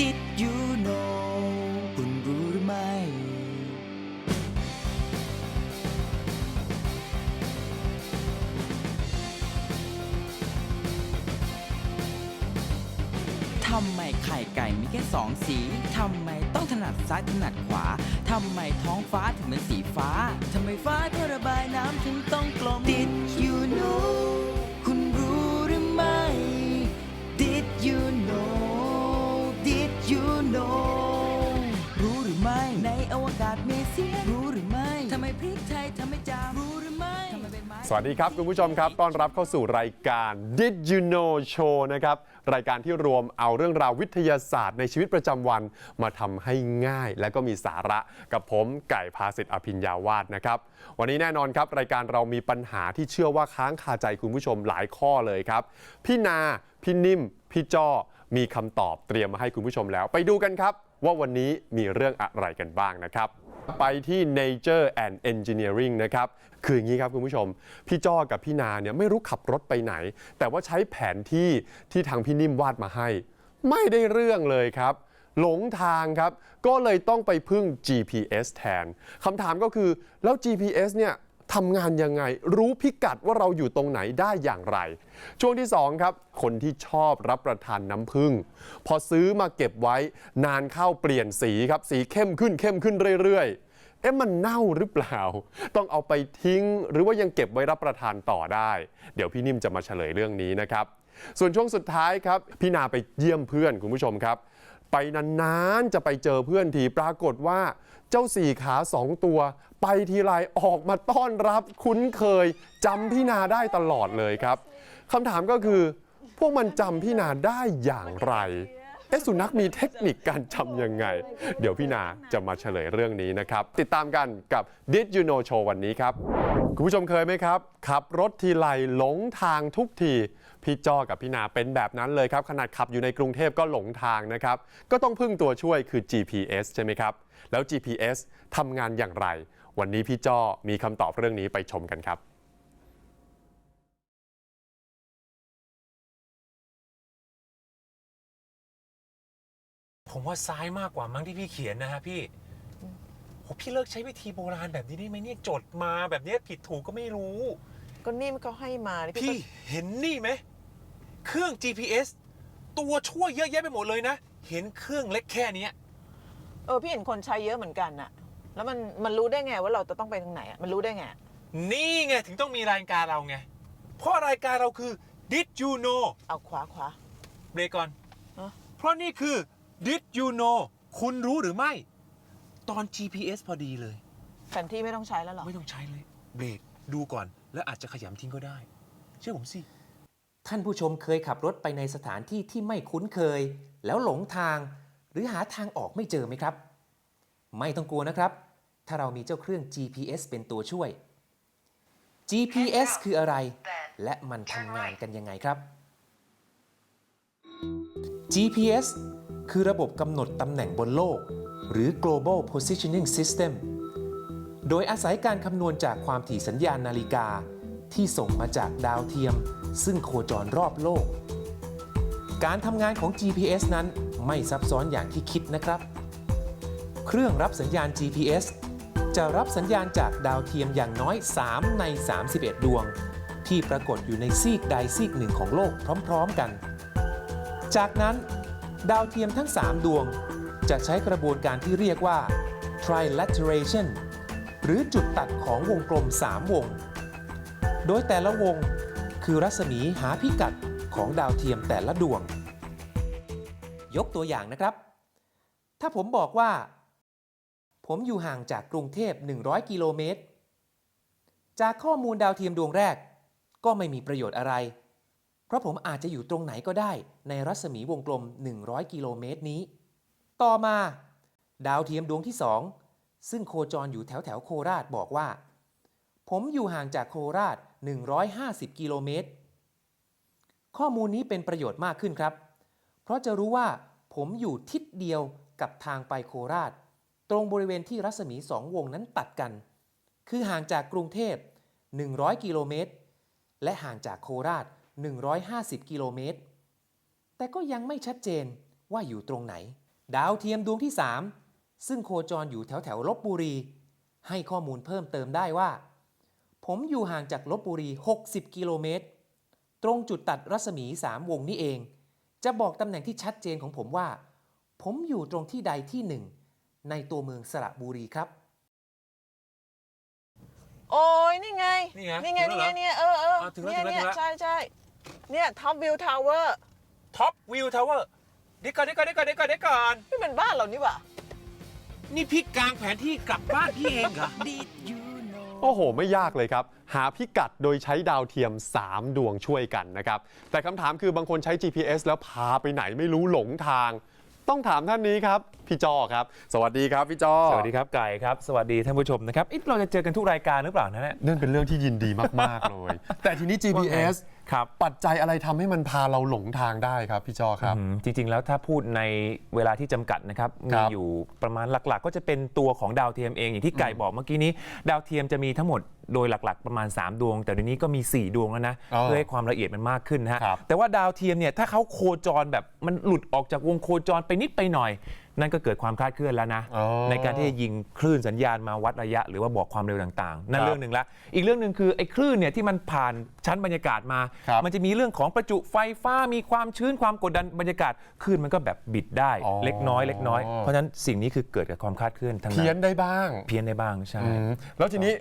Did you know คุณรู้หรือไม่ ทำไมไข่ไก่มีแค่สองสี ทำไมต้องถนัดซ้ายถนัดขวา ทำไมท้องฟ้าถึงเป็นสีฟ้า ทำไมฟ้าท่อระบายน้ำถึงต้องกลม Did you know ไทยทำให้จารู้หรือไม่ทำไมใบไม้ สวัสดีครับ คุณผู้ชมครับ ต้อนรับเข้าสู่รายการ Did You Know Show นะครับ รายการที่รวมเอาเรื่องราววิทยาศาสตร์ในชีวิตประจำวัน มาทำให้ง่ายและก็มีสาระกับผมไก่ภาสิทธิ์อภิญญาวาสนะครับ วันนี้แน่นอนครับ รายการเรามีปัญหาที่เชื่อว่าค้างคาใจคุณผู้ชมหลายข้อเลยครับ พี่นา พี่นิ่ม พี่จ้อมีคำตอบเตรียมมาให้คุณผู้ชมแล้ว ไปดูกันครับ ว่าวันนี้มีเรื่องอะไรกันบ้างนะครับ ไปที่ Nature and Engineering นะครับ คืออย่างนี้ครับคุณผู้ชม พี่จ้อกับพี่นาเนี่ยไม่รู้ขับรถไปไหน แต่ว่าใช้แผนที่ที่ทางพี่นิ่มวาดมาให้ ไม่ได้เรื่องเลยครับ หลงทางครับ ก็เลยต้องไปพึ่ง GPS แทนคำถามก็คือแล้ว GPS เนี่ย ทำงานยังไง รู้พิกัดว่าเราอยู่ตรงไหนได้อย่างไร ช่วงที่ 2 ครับ คนที่ชอบรับประทานน้ำผึ้งพอซื้อมาเก็บไว้ นานเข้าเปลี่ยนสีครับ สีเข้มขึ้นเข้มขึ้นเรื่อยๆ เอ๊ะมันเน่าหรือเปล่า ต้องเอาไปทิ้ง หรือว่ายังเก็บไว้รับประทานต่อได้ เดี๋ยวพี่นิ่มจะมาเฉลยเรื่องนี้นะครับ ส่วนช่วงสุดท้ายครับพี่นาไปเยี่ยมเพื่อนคุณผู้ชมครับ ไปนานๆจะไปเจอเพื่อนทีปรากฏว่า เจ้าสี่ขาสองตัว ไปทีไรออกมาต้อนรับคุ้นเคยจำพี่นาได้ตลอดเลยครับคำถามก็คือ พวกมันจำพี่นาได้อย่างไรเอ๊ะสุนัขมีเทคนิคการจำยังไง เดี๋ยวพี่นาจะมาเฉลยเรื่องนี้นะครับ ติดตามกันกับ Did You Know Show วันนี้ครับ คุณผู้ชมเคยไหมครับ ขับรถทีไรหลงทางทุกที พี่จ้อกับพี่นาเป็นแบบนั้นเลยครับ ขนาดขับอยู่ในกรุงเทพก็หลงทางนะครับ ก็ต้องพึ่งตัวช่วยคือ GPS ใช่ไหมครับ แล้ว GPS ทำงานอย่างไร วันนี้พี่จ้อมีคำตอบเรื่องนี้ไปชมกันครับผมว่าซ้ายมากกว่ามั้งที่พี่เขียนนะฮะพี่โหพี่เลิกใช้วิธีโบราณแบบนี้ได้ไหมเนี่ยจดมาแบบเนี้ยผิดถูกก็ไม่รู้ ก็นี่มันก็ให้มานี่พี่ก็เห็นนี่ไหม เครื่อง GPS ตัวช่วยเยอะแยะไปหมดเลยนะ เห็นเครื่องเล็กแค่เนี้ยเออพี่เห็นคนใช้เยอะเหมือนกันน่ะแล้วมันมันรู้ได้ไงว่าเราจะต้องไปทางไหนอะมันรู้ได้ไง นี่ไงถึงต้องมีรายการเราไง เพราะรายการเราคือ Did you know เอาขวาขวา เบรกก่อน ฮะ เพราะนี่คือ Did you know คุณรู้หรือไม่ ตอน GPS พอดีเลย แผนที่ไม่ต้องใช้แล้วเหรอ ไม่ต้องใช้เลย เบรกดูก่อน แล้วอาจจะขยำทิ้งก็ได้ เชื่อผมสิ ท่านผู้ชมเคยขับรถไปในสถานที่ที่ไม่คุ้นเคย แล้วหลงทาง หรือหาทางออกไม่เจอไหมครับ ไม่ต้องกลัวนะครับ ถ้าเรามีเจ้าเครื่อง GPS เป็นตัวช่วย GPS คืออะไร และมันทำงานกันยังไงครับ GPS คือระบบกำหนดตำแหน่งบนโลก หรือ global positioning system โดยอาศัยการคำนวณจากความถี่สัญญาณนาฬิกา ที่ส่งมาจากดาวเทียม ซึ่งโคจรรอบโลก การทำงานของ GPS นั้นไม่ซับซ้อนอย่างที่คิดนะครับ เครื่องรับสัญญาณ GPS จะรับสัญญาณจากดาวเทียมอย่างน้อย 3 ใน 31 ดวง ที่ปรากฏอยู่ในซีกใดซีกหนึ่งของโลกพร้อมๆกัน จากนั้นดาวเทียมทั้ง 3 ดวง จะใช้กระบวนการที่เรียกว่า trilateration หรือจุดตัดของวงกลม 3 วง โดยแต่ละวงคือรัศมีหาพิกัดของดาวเทียมแต่ละดวง ยกตัวอย่างนะครับ ถ้าผมบอกว่า ผมอยู่ห่างจากกรุงเทพ 100 กิโลเมตร จากข้อมูลดาวเทียมดวงแรก ก็ไม่มีประโยชน์อะไร เพราะผมอาจจะอยู่ตรงไหนก็ได้ในรัศมีวงกลม 100 กิโลเมตรนี้ ต่อมา ดาวเทียมดวงที่ 2 ซึ่งโคจรอยู่แถวแถวโคราชบอกว่า ผมอยู่ห่างจากโคราช 150 กิโลเมตร ข้อมูลนี้เป็นประโยชน์มากขึ้นครับ เพราะจะรู้ว่าผมอยู่ทิศเดียวกับทางไปโคราช ตรงบริเวณที่รัศมีสองวงนั้นตัดกัน คือห่างจากกรุงเทพ 100 กิโลเมตร และห่างจากโคราช 150 กิโลเมตร แต่ก็ยังไม่ชัดเจนว่าอยู่ตรงไหน ดาวเทียมดวงที่ 3 ซึ่งโคจรอยู่แถวแถวลบบุรี ให้ข้อมูลเพิ่มเติมได้ว่า ผมอยู่ห่างจากลบบุรี 60 กิโลเมตร ตรงจุดตัดรัศมี 3 วงนี้เอง จะบอกตำแหน่งที่ชัดเจนของผมว่า ผมอยู่ตรงที่ใดที่หนึ่ง ในตัวเมืองสระบุรีครับ โอ้ยนี่ไง นี่ไงนี่ไงถึนี่งไงแล้วเหรอเนี่ยเออเอออะถึงแล้วเนี่ยถึงแล้ว เนี่ยถึงแล้วใช่ใช่เนี่ยท็อปวิวทาวเวอร์ท็อปวิวทาวเวอร์เดี๋ยวก่อนเดี๋ยวก่อนเดี๋ยวก่อนเดี๋ยวก่อนเดี๋ยวก่อนนี่เป็นบ้านเรานี่หว่านี่พี่กลางแผนที่กลับบ้านพี่เองเหรอ Did you know โอ้โห ไม่ยากเลยครับ หาพิกัดโดยใช้ดาวเทียม 3 ดวงช่วยกันนะครับ แต่คำถามคือบางคนใช้ GPS แล้วพาไปไหนไม่รู้หลงทาง ต้องถามท่านนี้ครับพี่จอครับ สวัสดีครับพี่จอสวัสดีครับไก่ครับ สวัสดีท่านผู้ชมนะครับเอ๊ะเราจะเจอกันทุกรายการหรือเปล่านะเนี่ยนั่นเป็นเรื่องที่ยินดีมาก ๆ เลย แต่ทีนี้ GPS ครับปัจจัยอะไรทำให้มันพาเราหลงทางได้ครับพี่จอครับอืมจริง ๆ แล้วถ้าพูดในเวลาที่จำกัดนะครับคมีรับอยู่ประมาณหลักๆ ก็จะเป็นตัวของดาวเทียมเองอย่างที่ไก่บอกเมื่อกี้นี้ ดาวเทียมจะมีทั้งหมดโดยหลักๆ ประมาณ 3 ดวง แต่เดี๋ยวนี้ก็มี 4 ดวงแล้วนะอ๋อเพื่อให้ความละเอียดมันมากขึ้นนะฮะครับแต่ว่าดาวเทียมเนี่ยถ้าเขาโคจรแบบมันหลุดออกจากวงโคจรไปนิดไปหน่อย นั่นก็เกิดความคลาดเคลื่อนแล้วนะ อ๋อในการที่จะยิงคลื่นสัญญาณมาวัดระยะ หรือว่าบอกความเร็วต่างๆ นั่คนรับเรื่องหนึ่งละอีกเรื่องหนึ่งคือไอ้คลื่นเนี่ยที่มันผ่านชั้นบรรยากาศมา ครับมันจะมีเรื่องของประจุไฟฟ้ามีความชื้นความกดดันบรรยากาศคลื่นมันก็แบบบิดได้อ๋อ เล็กน้อยเล็กน้อยเพราะฉะนั้นสิ่งนี้คือเกิดกับความคลาดเคลื่อนทั้งนั้เพี้ยนนได้บ้าง เพี้ยนได้บ้างใช่ อืมแล้วทีนี้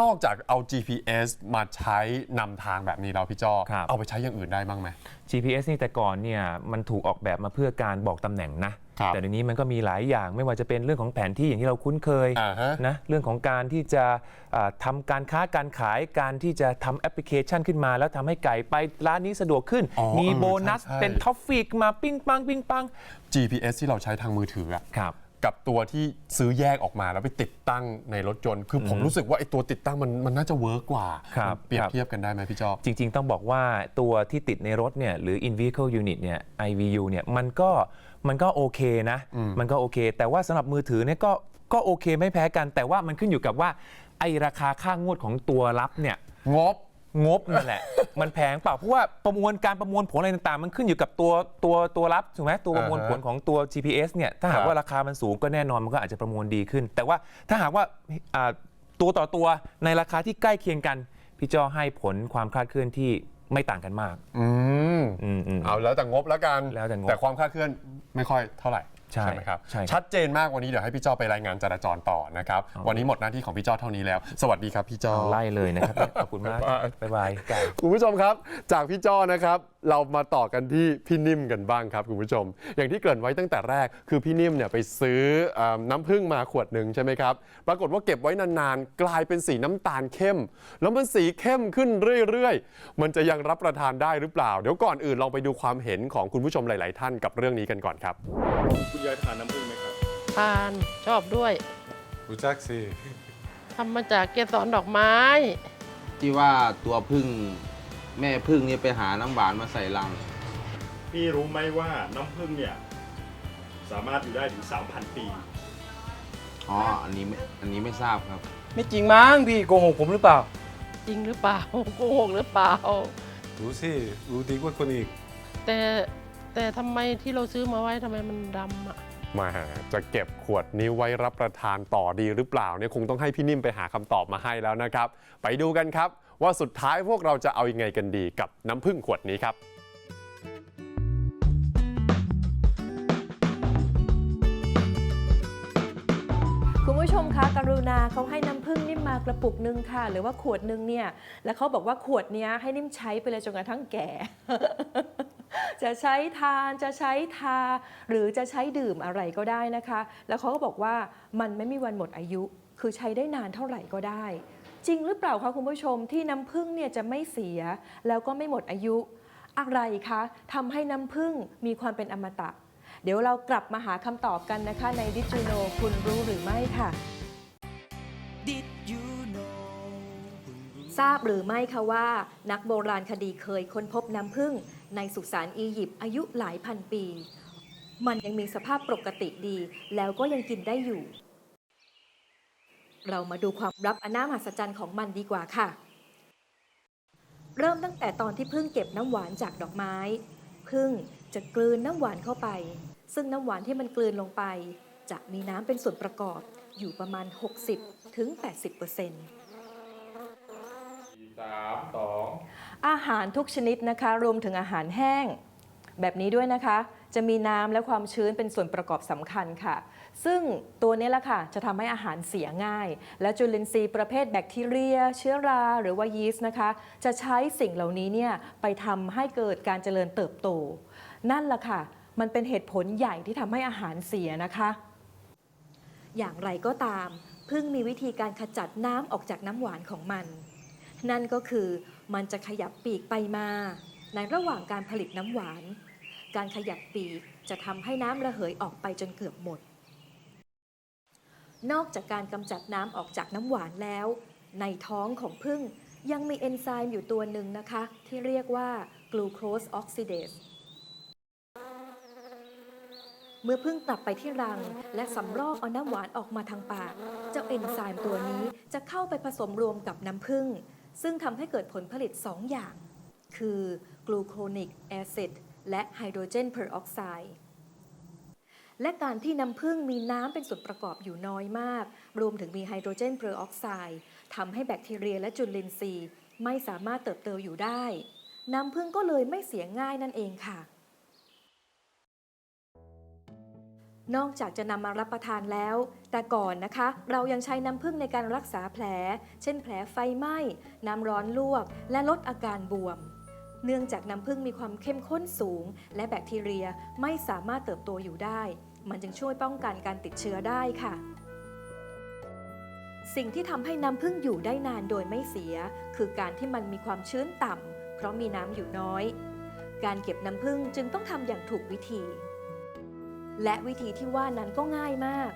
นอกจากเอา GPS มาใช้นำทางแบบนี้เราพี่จอครับ เอาไปใช้อย่างอื่นได้บ้างไหม GPS นี่แต่ก่อนเนี่ยมันถูกออกแบบมาเพื่อการบอกตำแหน่งนะ ครับแต่เดี๋ยวนี้มันก็มีหลายอย่างไม่ว่าจะเป็นเรื่องของแผนที่อย่างที่เราคุ้นเคยอ่าฮะ นะเรื่องของการที่จะอ่าทำาการค้าการขายการที่จะทำแอปพลิเคชันขึ้นมา แล้วทำให้ไก่ไปร้านนี้สะดวกขึ้น อ๋อมีเออโบนัสใช่ใช่ เป็นท็อฟฟี่มาปิ้งปังปิ้งปัง GPS ที่เราใช้ทางมือถืออะครับ กับตัวที่ซื้อแยกออกมาแล้วไปติดตั้งในรถยนต์คือผมรู้สึกว่าไอ้ตัวติดตั้งมันมันน่าจะเวิร์กกว่าครับมันเปรียบครับ เทียบกันได้ไหมพี่จอจริง ๆ ต้องบอกว่าตัวที่ติดในรถเนี่ยหรือ in vehicle unit เนี่ย IVU เนี่ยมันก็ มันก็โอเคนะ มันก็โอเค แต่ว่าสำหรับมือถือเนี่ยก็ก็โอเคไม่แพ้กัน แต่ว่ามันขึ้นอยู่กับว่าไอราคาค่างวดของตัวรับเนี่ยงบงบนั่นแหละ มันแพงเปล่าเพราะว่าประมวลการประมวลผลอะไรต่างๆ มันขึ้นอยู่กับตัวตัวตัวรับถูกไหมตัวประมวลผลของตัว GPS เนี่ยถ้าหาคกรับว่าราคามันสูงก็แน่นอนมันก็อาจจะประมวลดีขึ้น แต่ว่าถ้าหากว่าอ่าตัวต่อตัวในราคาที่ใกล้เคียงกัน พี่จอให้ผลความคลาดเคลื่อนที่ไม่ต่างกันมาก อืมอืมอืมเอาแล้วแต่งบแล้วกัน แล้วแต่งบความคลาดเคลื่อน ไม่ค่อยเท่าไหร่ ใช่ไหมครับใช่ครับชัดเจนมากวันนี้เดี๋ยวให้พี่จอไปรายงานจราจรต่อนะครับ วันนี้หมดหน้าที่ของพี่จอเท่านี้แล้ว สวัสดีครับพี่จอเอาไล่เลยนะครับ ขอบคุณมากบ๊ายบายบ๊ายบายไก่ คุณผู้ชมครับ จากพี่จ้อนะครับ เรามาต่อกันที่พี่นิ่มกันบ้างครับคุณผู้ชม อย่างที่เกริ่นไว้ตั้งแต่แรก คือพี่นิ่มเนี่ยไปซื้อเออน้ำผึ้งมาขวดหนึ่งใช่ไหมครับ ปรากฏว่าเก็บไว้นานๆ กลายเป็นสีน้ำตาลเข้ม แล้วมันสีเข้มขึ้นเรื่อยๆ มันจะยังรับประทานได้หรือเปล่า เดี๋ยวก่อนอื่นลองไปดูความเห็นของคุณผู้ชมหลาย ๆ ท่านกับเรื่องนี้กันก่อนครับ คุณยายทานน้ำผึ้งไหมครับ ทานชอบด้วยรู้จักสิ ทำมาจากเกสรดอกไม้ ที่ว่าตัวพึ่งแม่พึ่งเนี่ยไปหาน้ำหวานมาใส่รัง พี่รู้ไหมว่าน้ำผึ้งเนี่ย สามารถอยู่ได้ถึง 3,000 ปี อ๋อ อันนี้ไม่อันนี้ไม่ทราบครับ ไม่จริงมั้งพี่โกหกผมหรือเปล่า จริงหรือเปล่าโกหกหรือเปล่า รู้สิ รู้ดีกว่าคนอีก แต่แต่ทำไมที่เราซื้อมาไว้ทำไมมันดำอะ มาจะเก็บขวดนี้ไว้รับประทานต่อดีหรือเปล่าเนี่ยคงต้องให้พี่นิ่มไปหาคำตอบมาให้แล้วนะครับ ไปดูกันครับ ว่าสุดท้ายพวกเราจะเอายังไงกันดีกับน้ำผึ้งขวดนี้ครับคุณผู้ชมคะกรุณาเขาให้น้ำผึ้งนิ่มมากระปุกหนึงค่ะ หรือว่าขวดหนึงเนี่ย แล้วเขาบอกว่าขวดนี้ให้นิ่มใช้ไปเลยจนกระทั่งแก่ จะใช้ทานจะใช้ทา หรือจะใช้ดื่มอะไรก็ได้นะคะ แล้วเขาก็บอกว่ามันไม่มีวันหมดอายุ คือใช้ได้นานเท่าไหร่ก็ได้ จริงหรือเปล่าคะคุณผู้ชมที่น้ำผึ้งเนี่ยจะไม่เสีย แล้วก็ไม่หมดอายุ อะไรคะทำให้น้ำผึ้งมีความเป็นอมตะ เดี๋ยวเรากลับมาหาคำตอบกันนะคะ ในดิจูโนคุณรู้หรือไม่ค่ะ Did you know ทราบหรือไม่คะว่า นักโบราณคดีเคยค้นพบน้ำผึ้ง ในสุสานอียิปต์อายุหลายพันปี มันยังมีสภาพปกติดี แล้วก็ยังกินได้อยู่ เรามาดูความลับอันน่ามหัศจรรย์ของมันดีกว่าค่ะ เริ่มตั้งแต่ตอนที่พึ่งเก็บน้ำหวานจากดอกไม้ พึ่งจะกลืนน้ำหวานเข้าไป ซึ่งน้ำหวานที่มันกลืนลงไป จะมีน้ำเป็นส่วนประกอบอยู่ประมาณ 60ถึง 80%อง อาหารทุกชนิดนะคะ รวมถึงอาหารแห้ง แบบนี้ด้วยนะคะ จะมีน้ำและความชื้นเป็นส่วนประกอบสำคัญค่ะ ซึ่งตัวนี้แหละค่ะ จะทำให้อาหารเสียง่าย และจุลินทรีย์ประเภทแบคทีเรีย เชื้อรา หรือว่ายีสต์นะคะ จะใช้สิ่งเหล่านี้เนี่ยไปทำให้เกิดการเจริญเติบโต นั่นแหละค่ะ มันเป็นเหตุผลใหญ่ที่ทำให้อาหารเสียนะคะ อย่างไรก็ตามพึ่งมีวิธีการขจัดน้ำออกจากน้ำหวานของมัน นั่นก็คือ มันจะขยับปีกไปมา ในระหว่างการผลิตน้ำหวาน การขยับปีกจะทำให้น้ำระเหยออกไปจนเกือบหมด นอกจากการกำจัดน้ำออกจากน้ำหวานแล้ว ในท้องของพึ่งยังมีเอนไซม์อยู่ตัวหนึ่งนะคะ ที่เรียกว่ากลูโคสออกซิเดสเมื่อพึ่งกลับไปที่รัง และสำรอกเอาน้ำหวานออกมาทางปาก เจ้าเอนไซม์ตัวนี้จะเข้าไปผสมรวมกับน้ำผึ้ง ซึ่งทำให้เกิดผลผลิต 2 อย่าง คือกลูโคนิกแอซิดและไฮโดรเจนเพอร์ออกไซด์และการที่น้ำผึ้งมีน้ำเป็นส่วนประกอบอยู่น้อยมาก รวมถึงมีไฮโดรเจนเพอร์ออกไซด์ทำให้แบคทีเรียและจุลินทรีย์ ไม่สามารถเติบโตอยู่ได้ น้ำผึ้งก็เลยไม่เสียง่ายนั่นเองค่ะ นอกจากจะนำมารับประทานแล้ว แต่ก่อนนะคะ เรายังใช้น้ำผึ้งในการรักษาแผล เช่นแผลไฟไหม้ น้ำร้อนลวก และลดอาการบวม เนื่องจากน้ำผึ้งมีความเข้มข้นสูง และแบคทีเรียไม่สามารถเติบโตอยู่ได้ มันจึงช่วยป้องกันการติดเชื้อได้ค่ะ สิ่งที่ทำให้น้ำผึ้งอยู่ได้นานโดยไม่เสีย คือการที่มันมีความชื้นต่ำเพราะมีน้ำอยู่น้อย การเก็บน้ำผึ้งจึงต้องทำอย่างถูกวิธี และวิธีที่ว่านั้นก็ง่ายมาก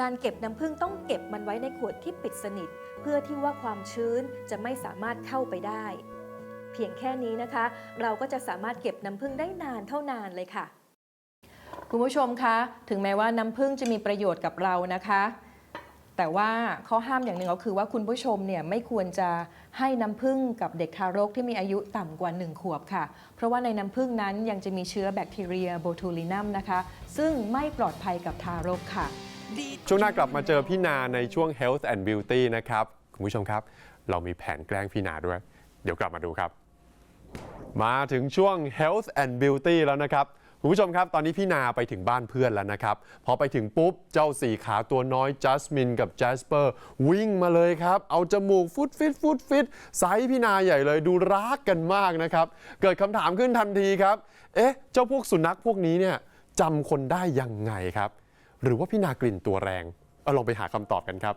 การเก็บน้ำผึ้งต้องเก็บมันไว้ในขวดที่ปิดสนิท เพื่อที่ว่าความชื้นจะไม่สามารถเข้าไปได้ เพียงแค่นี้นะคะ เราก็จะสามารถเก็บน้ำผึ้งได้นานเท่านานเลยค่ะ คุณผู้ชมคะ ถึงแม้ว่าน้ำผึ้งจะมีประโยชน์กับเรานะคะ แต่ว่าข้อห้ามอย่างหนึ่งก็คือว่าคุณผู้ชมเนี่ยไม่ควรจะให้น้ำผึ้งกับเด็กทารกที่มีอายุต่ำกว่า 1 ขวบค่ะ เพราะว่าในน้ำผึ้งนั้นยังจะมีเชื้อแบคทีเรียโบทูลินัมนะคะ ซึ่งไม่ปลอดภัยกับทารกค่ะ ช่วงหน้ากลับมาเจอพี่นาในช่วง Health and Beauty นะครับ คุณผู้ชมครับ เรามีแผนแกล้งพี่นาด้วย เดี๋ยวกลับมาดูครับ มาถึงช่วง Health and Beauty แล้วนะครับ คุณผู้ชมครับ ตอนนี้พี่นาไปถึงบ้านเพื่อนแล้วนะครับ พอไปถึงปุ๊บ เจ้าสี่ขาตัวน้อยจัสมินกับ j จสเปอร์วิ่งมาเลยครับ เอาจมูกฟุดฟิตฟุดฟิตไซส์พี่นาใหญ่เลยดูรักกันมากนะครับ เกิดคำถามขึ้นทันทีครับ เอ๊ะ เจ้าพวกสุนัขพวกนี้เนี่ยจำคนได้ยังไงครับ หรือว่าพี่นากลิ่นตัวแรง เอาลองไปหาคำตอบกันครับ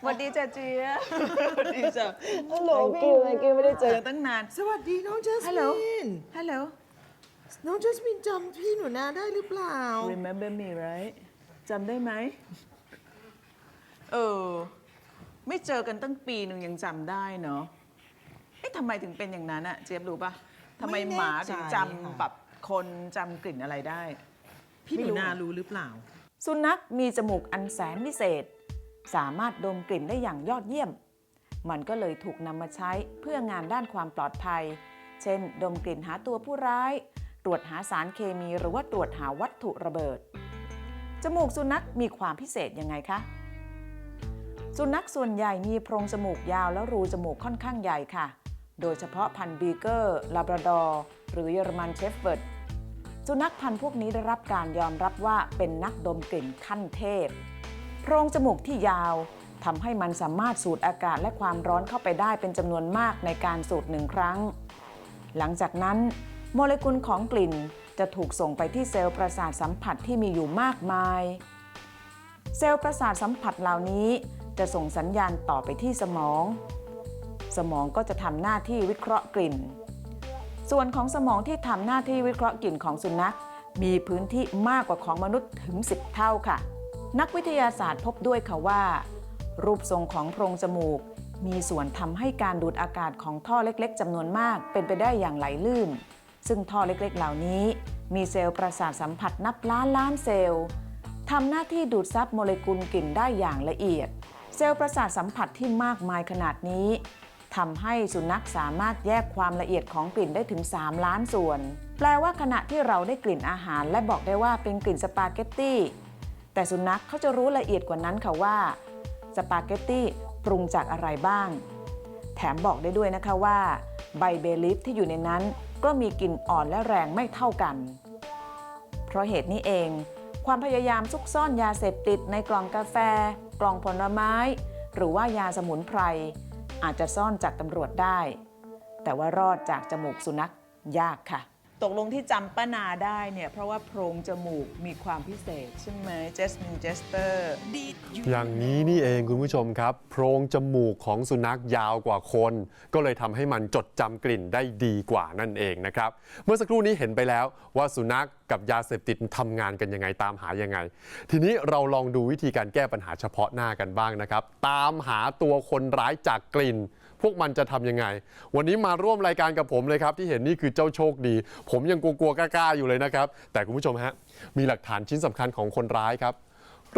สวัสดีจ้ะเจียสวัสดีจ้ะฮัลโหลพี่ไมเกลไม่ได้เจอตั้งนาน สวัสดีน้องจัสฮัลโหล มินฮัลโหล น้องจัสมินจำพี่หนูนาได้หรือเปล่า remember me right จำได้ไหม เออ ไม่เจอกันตั้งปีหนึ่งยังจำได้เนาะ เอ๊ะทำไมถึงเป็นอย่างนั้นอะเจี๊ยบรู้ปะทำไมไม่แน่หมาถึงจใจค่ะำแบบคนจำกลิ่นอะไรได้ พี่หไม่นูรู้นารู้หรือเปล่า สุนัขมีจมูกอันแสนพิเศษ สามารถดมกลิ่นได้อย่างยอดเยี่ยม มันก็เลยถูกนำมาใช้เพื่องานด้านความปลอดภัย เช่น ดมกลิ่นหาตัวผู้ร้าย ตรวจหาสารเคมีหรือว่าตรวจหาวัตถุระเบิด จมูกสุนัขมีความพิเศษยังไงคะ สุนัขส่วนใหญ่มีโพรงจมูกยาวและรูจมูกค่อนข้างใหญ่ค่ะ โดยเฉพาะพันธุ์บีเกอร์ ลาบราดอร์ หรือเยอรมันเชฟเฟิร์ดสุนัขพันธุ์พวกนี้ได้รับการยอมรับว่าเป็นนักดมกลิ่นขั้นเทพ โพรงจมูกที่ยาวทำให้มันสามารถสูดอากาศและความร้อนเข้าไปได้เป็นจำนวนมากในการสูดหนึ่งครั้ง หลังจากนั้น โมเลกุลของกลิ่นจะถูกส่งไปที่เซลล์ประสาทสัมผัสที่มีอยู่มากมาย เซลล์ประสาทสัมผัสเหล่านี้จะส่งสัญญาณต่อไปที่สมอง สมองก็จะทำหน้าที่วิเคราะห์กลิ่น ส่วนของสมองที่ทำหน้าที่วิเคราะห์กลิ่นของสุนัข มีพื้นที่มากกว่าของมนุษย์ถึง 10 เท่าค่ะ นักวิทยาศาสตร์พบด้วยค่ะว่า รูปทรงของโพรงจมูก มีส่วนทำให้การดูดอากาศของท่อเล็กๆจำนวนมากเป็นไปได้อย่างไหลลื่น ซึ่งท่อเล็กๆ เหล่านี้ มีเซลล์ประสาทสัมผัสนับล้านล้านเซลล์ทำหน้าที่ดูดซับโมเลกุลกลิ่นได้อย่างละเอียด เซลล์ประสาทสัมผัสที่มากมายขนาดนี้ทำให้สุนัขสามารถแยกความละเอียดของกลิ่นได้ถึง 3 ล้านส่วน แปลว่าขณะที่เราได้กลิ่นอาหารและบอกได้ว่าเป็นกลิ่นสปาเกตตี้ แต่สุนัขเขาจะรู้ละเอียดกว่านั้นค่ะว่าสปาเกตตี้ปรุงจากอะไรบ้าง แถมบอกได้ด้วยนะคะว่า ใบเบลิฟที่อยู่ในนั้นก็มีกลิ่นอ่อนและแรงไม่เท่ากัน เพราะเหตุนี้เอง ความพยายามซุกซ่อนยาเสพติดในกล่องกาแฟ กล่องผลไม้ หรือว่ายาสมุนไพร อาจจะซ่อนจากตำรวจได้ แต่ว่ารอดจากจมูกสุนัขยากค่ะ ตกลงที่จำป้านาได้เนี่ย เพราะว่าโพรงจมูกมีความพิเศษ ใช่ไหมเจสมินเจสเตอร์อย่างนี้นี่เองคุณผู้ชมครับ โพรงจมูกของสุนัขยาวกว่าคน ก็เลยทำให้มันจดจำกลิ่นได้ดีกว่านั่นเองนะครับ เมื่อสักครู่นี้เห็นไปแล้วว่าสุนัขกับยาเสพติดทำงานกันยังไงตามหายังไง ทีนี้เราลองดูวิธีการแก้ปัญหาเฉพาะหน้ากันบ้างนะครับ ตามหาตัวคนร้ายจากกลิ่น พวกมันจะทำยังไง วันนี้มาร่วมรายการกับผมเลยครับ ที่เห็นนี่คือเจ้าโชคดี ผมยังกลัวๆกล้าๆอยู่เลยนะครับ แต่คุณผู้ชมฮะมีหลักฐานชิ้นสำคัญของคนร้ายครับ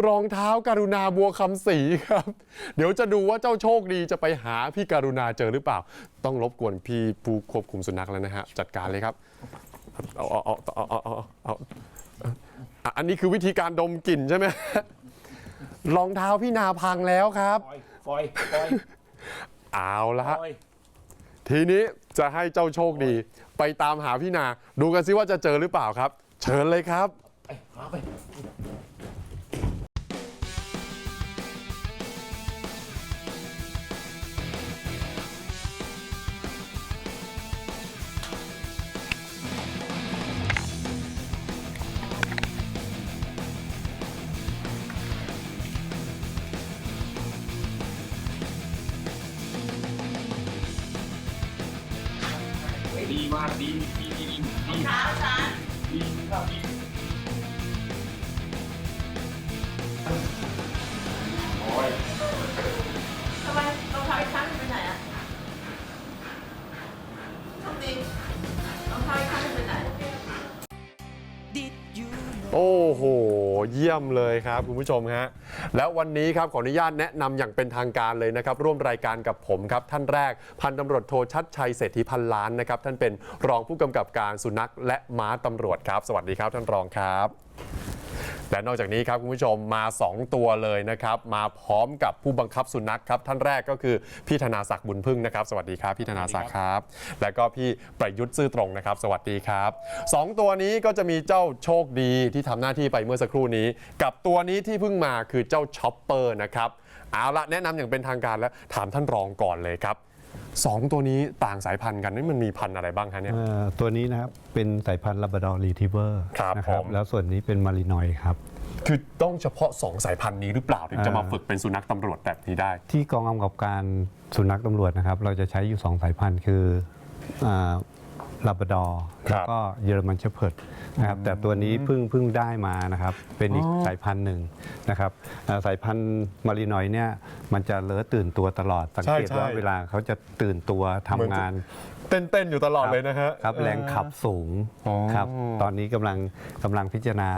รองเท้าการุณาบัวคำศรีครับ เดี๋ยวจะดูว่าเจ้าโชคดีจะไปหาพี่การุณาเจอหรือเปล่า ต้องรบกวนพี่ผู้ควบคุมสุนัขแล้วนะฮะจัดการเลยครับเอาเอาเอาเอาเอาเอาเอาอันนี้คือวิธีการดมกลิ่นใช่ไหมรองเท้าพี่นาพังแล้วครับฟอยฟอย เอาละฟฮะอยทีนี้จะให้เจ้าโชคดี ไปตามหาพี่นา ดูกันซิว่าจะเจอหรือเปล่าครับ เชิญเลยครับ ไปหาไป มากดีดีดีดีเท้าฉันดีครับดีทำไมรองเท้าอีกข้างหนึ่งไปไหนอะทำดีรองเท้าอีกข้างหนึ่งไปไหน โอ้โห เยี่ยมเลยครับ คุณผู้ชมฮะ แล้ววันนี้ครับขออนุญาตแนะนำอย่างเป็นทางการเลยนะครับ ร่วมรายการกับผมครับ ท่านแรกพันตำรวจโทชัดชัยเศรษฐีพันล้านนะครับ ท่านเป็นรองผู้กำกับการสุนัขและม้าตำรวจครับ สวัสดีครับท่านรองครับ และนอกจากนี้ครับคุณผู้ชมมา 2 ตัวเลยนะครับ มาพร้อมกับผู้บังคับสุนัขครับ ท่านแรกก็คือพี่ธนาศักดิ์บุญพึ่งนะครับ สวัสดีครับพี่ธนาศักดิ์ครับ และก็พี่ประยุทธ์ซื่อตรงนะครับ สวัสดีครับสองตัวนี้ก็จะมีเจ้าโชคดีที่ทำหน้าที่ไปเมื่อสักครู่นี้ กับตัวนี้ที่เพิ่งมาคือเจ้าช็อปเปอร์นะครับเอาละแนะนำอย่างเป็นทางการแล้วถามท่านรองก่อนเลยครับ สองตัวนี้ต่างสายพันธุ์กันนี่มันมีพันธุ์อะไรบ้างคะเนี่ยเอ่อตัวนี้นะครับเป็นสายพันธุ์ลาบราดอร์รีทิเวอร์ครับนะผม แล้วส่วนนี้เป็นมารีนอยครับ คือต้องเฉพาะสองสายพันธุ์นี้หรือเปล่าถึงจะมาเอ่อฝึกเป็นสุนัขตำรวจแบบนี้ได้ ที่กองกำกับการสุนัขตำรวจนะครับ เราจะใช้อยู่ 2 สายพันธุ์คือ ลาบราดอร์ครัแล้บวก็เยอรมันเชพเพิร์ดนะครับแต่ตัวนี้เพิ่งเพิ่งได้มานะครับ เป็นอีกอ๋อสายพันธุ์หนึ่งนะครับเอ่อสายพันธุ์มารีนอยเนี่ยมันจะเลิศตื่นตัวตลอดสังเกตใช่ว่าใช่เวลาเขาจะตื่นตัวทำงาน เต้นๆอยู่ตลอดเลยนะฮะ ครับแรงขับสูงอ๋อ ครับตอนนี้กำลังกำลังพิจารณา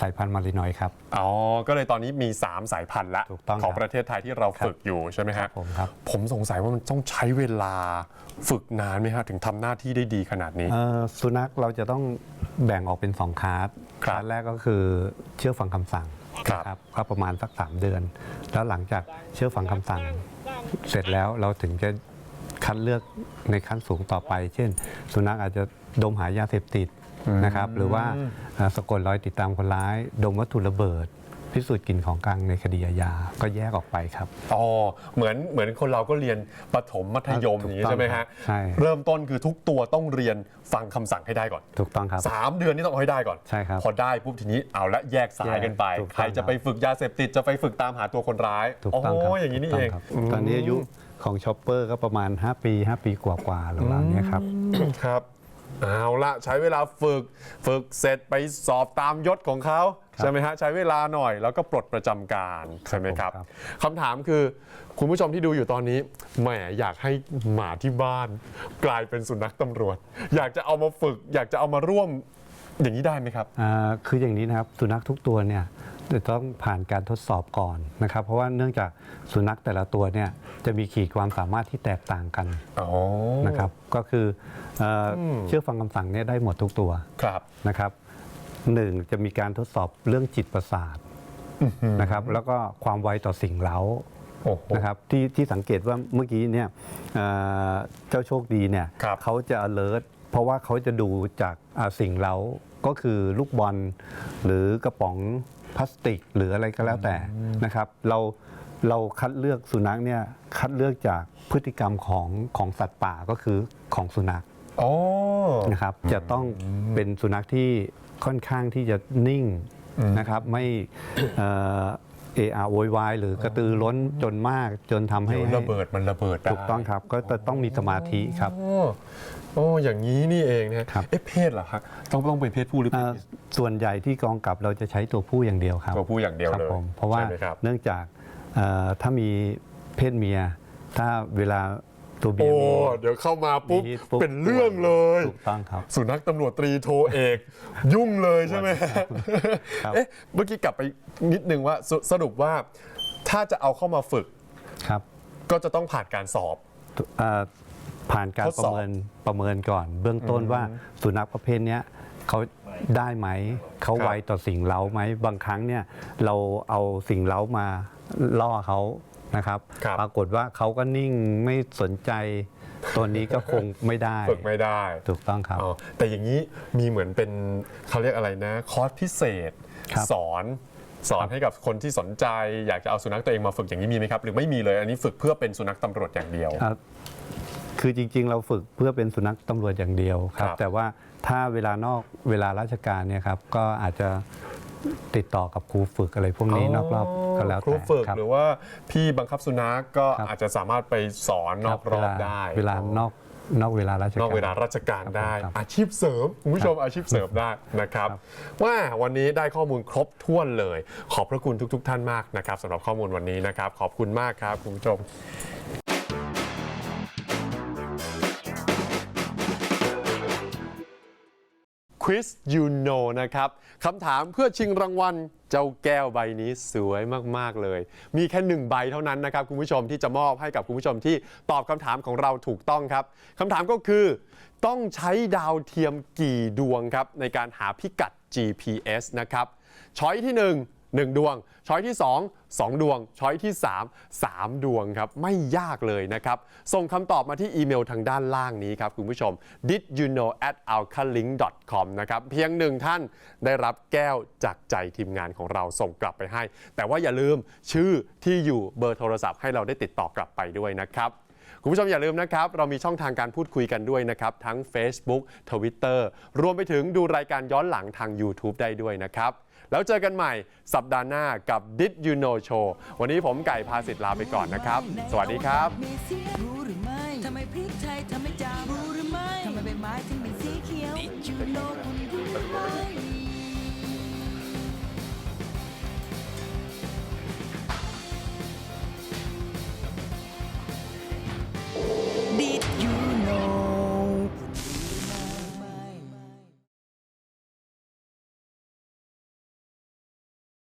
สายพันธุ์มารีนอยครับ อ๋อ ก็เลยตอนนี้มี 3 สายพันธุ์ละถูกต้องของครับประเทศไทยที่เราฝึกอยู่ใช่ไหมฮะผมครับ ผมสงสัยว่ามันต้องใช้เวลาฝึกนานไหมฮะ ถึงทำหน้าที่ได้ดีขนาดนี้ เอ่อสุนัขเราจะต้องแบ่งออกเป็น 2คลาสครับคลาสแรกก็คือเชื่อฟังคำสั่งครับนะก็ประมาณสัก 3 เดือน แล้วหลังจากเชื่อฟังคำสั่ง เสร็จแล้วเราถึงจะ คัดเลือกในขั้นสูงต่อไป เช่น สุนัขอาจจะดมหายาเสพติดนะครับ หรือว่าเอ่อสะกดรอยติดตามคนร้าย ดมวัตถุระเบิดพิสูจน์กลิ่นของกลางในคดีอาญาก็แยกออกไปครับ อ๋อ เหมือนเหมือนคนเราก็เรียนประถมมัธยมถูอกย่างนี้ต้องใช่ไหมครัฮะบใช่เริ่มต้นคือทุกตัวต้องเรียนฟังคำสั่งให้ได้ก่อน ถูกต้องครับ 3 เดือนนี่ต้องเอาให้ได้ก่อน ใช่ครับ พอได้ปุ๊บทีนี้เอาละแยกสายกันไปถูกต้องใครจะไปฝึกยาเสพติดจะไปฝึกตามหาตัวคนร้ายถูกต้องครับโอย่างนี้นี่เองถูกต้ครับตอนนี้อายุ ของชอปเปอร์ก็ประมาณ 5 ปี 5 ปีกว่าๆราวๆเนี้ยครับ ครับ เอาละใช้เวลาฝึกฝึกเสร็จไปสอบตามยศของเขาใช่ไหมฮะใช้เวลาหน่อยแล้วก็ปลดประจำการใช่ไหมครับ คำถามคือคุณผู้ชมที่ดูอยู่ตอนนี้แหมอยากให้หมาที่บ้าน กลายเป็นสุนัขตำรวจ อยากจะเอามาฝึก อยากจะเอามาร่วมอย่างนี้ได้ไหมครับ อ่าคืออย่างนี้นะครับสุนัขทุกตัวเนี่ย จะต้องผ่านการทดสอบก่อนนะครับ เพราะว่าเนื่องจากสุนัขแต่ละตัวเนี่ยจะมีขีดความสามารถที่แตกต่างกันอ๋อนะครับ ก็คือเอ่ออมเชื่อฟังคำสั่งเนี่ยได้หมดทุกตัวครับ นะครับหนึ่งจะมีการทดสอบเรื่องจิตประสาทนะครับ แล้วก็ความไวต่อสิ่งเร้า โอ้โห นะครับที่ที่สังเกตว่าเมื่อกี้เนี่ยเอ่อเจ้าโชคดีเนี่ยครับเขาจะ alert เพราะว่าเขาจะดูจากอ่าสิ่งเร้าก็คือลูกบอลหรือกระป๋อง พลาสติกหรืออะไรก็แล้วแต่นะครับเราเราคัดเลือกสุนัขเนี่ยคัดเลือกจากพฤติกรรมของของสัตว์ป่าก็คือของสุนัขอ๋อนะครับจะต้องเป็นสุนัขที่ค่อนข้างที่จะนิ่งอืมนะครับไม่ เอ่อเออาโวยวายหรือกระตือร้นจนมากจนทำให้เดี๋ยวระเบิดมันระเบิดได้ถูกต้องครับ ก็จะต้องมีสมาธิครับ โอ้โอ้อย่างนี้นี่เองนะฮะครับ เอ๊ะเพศเหรอฮะต้องต้องเป็นเพศผู้หรือเพเอ่ศอเมียส่วนใหญ่ที่กองกับเราจะใช้ตัวผู้อย่างเดียวครับตัวผู้อย่างเดียวครับเลยผมเพราะว่าใช่ไหมครับ เนื่องจากเอ่อถ้ามีเพศเมีย ถ้าเวลา ตัวเมีโอ้ยมี เดี๋ยวเข้ามาปุ๊บ มีปุ๊บเป็นเรื่องเลย ถูกต้องครับสุนัขตำรวจตรีโทเอก ยุ่งเลยใช่ไหมครับ เอ๊ะเมื่อกี้กลับไปนิดนึงว่าสสรุปว่า ถ้าจะเอาเข้ามาฝึกครับก็จะต้องผ่านการสอบ เอ่อผ่านการทดประสอบ เมินประเมินก่อน เบื้องต้นว่าสุนัขประเภทเนี้ยเขาได้ไหม เขาครับไวต่อสิ่งเล้าไหมบางครั้งเนี่ยเราเอาสิ่งเล้ามาล่อเขา นะครับครับ ปรากฏว่าเขาก็นิ่งไม่สนใจ ตัวนี้ก็คงไม่ได้ ฝึกไม่ได้ ถูกต้องครับอ๋อแต่อย่างนี้มีเหมือนเป็นเขาเรียกอะไรนะ คอร์สพิเศษครับสอนสอนให้กับคนที่สนใจอยากจะเอาสุนัขตัวเองมาฝึกอย่างนี้มีไหมครับ หรือไม่มีเลยอันนี้ฝึกเพื่อเป็นสุนัขตำรวจอย่างเดียวอะคือจริง ๆ เราฝึกเพื่อเป็นสุนัขตำรวจอย่างเดียวครับครับ แต่ว่าถ้าเวลานอกเวลาราชการเนี่ยครับก็อาจจะติดต่อกับครูฝึกอะไรพวกนี้นอกรอบ ก็แล้วครูแต่ฝึกครับ หรือว่าพี่บังคับสุนัขก็ครับอาจจะสามารถไปสอนนอกรอบได้ เวลานอกนอกเวลาราชการ นอกเวลาราชการได้ ครับอาชีพเสริมคุณผู้ชมอาชีพเสริมได้นะครับ ว่าวันนี้ได้ข้อมูลครบถ้วนเลย ขอบพระคุณทุก ๆ ท่านมากนะครับสำหรับข้อมูลวันนี้นะครับ ขอบคุณมากครับคุณผู้ชม Quiz You Know นะครับคำถามเพื่อชิงรางวัลเจ้าแก้วใบนี้สวยมาก ๆ เลย มีแค่หนึ่งใบเท่านั้นนะครับ คุณผู้ชมที่จะมอบให้กับคุณผู้ชมที่ตอบคำถามของเราถูกต้องครับคำถามก็คือ ต้องใช้ดาวเทียมกี่ดวงครับ ในการหาพิกัด GPS นะครับช้อยที่ 1 1 ดวง ช้อยที่ 2 2 ดวง ช้อยที่ 3 3 ดวงครับ ไม่ยากเลยนะครับ ส่งคำตอบมาที่อีเมลทางด้านล่างนี้ครับ คุณผู้ชม did you know at alkalink com นะครับ เพียงหนึ่งท่านได้รับแก้วจากใจทีมงานของเราส่งกลับไปให้ แต่ว่าอย่าลืมชื่อที่อยู่เบอร์โทรศัพท์ให้เราได้ติดต่อกลับไปด้วยนะครับคุณผู้ชมอย่าลืมนะครับ เรามีช่องทางการพูดคุยกันด้วยนะครับ ทั้ง Facebook Twitter รวมไปถึงดูรายการย้อนหลังทาง YouTube ได้ด้วยนะครับ แล้วเจอกันใหม่สัปดาห์หน้ากับ Did You Know Show วันนี้ผมไก่พาสิทธิ์ลาไปก่อนนะครับ สวัสดีครับ you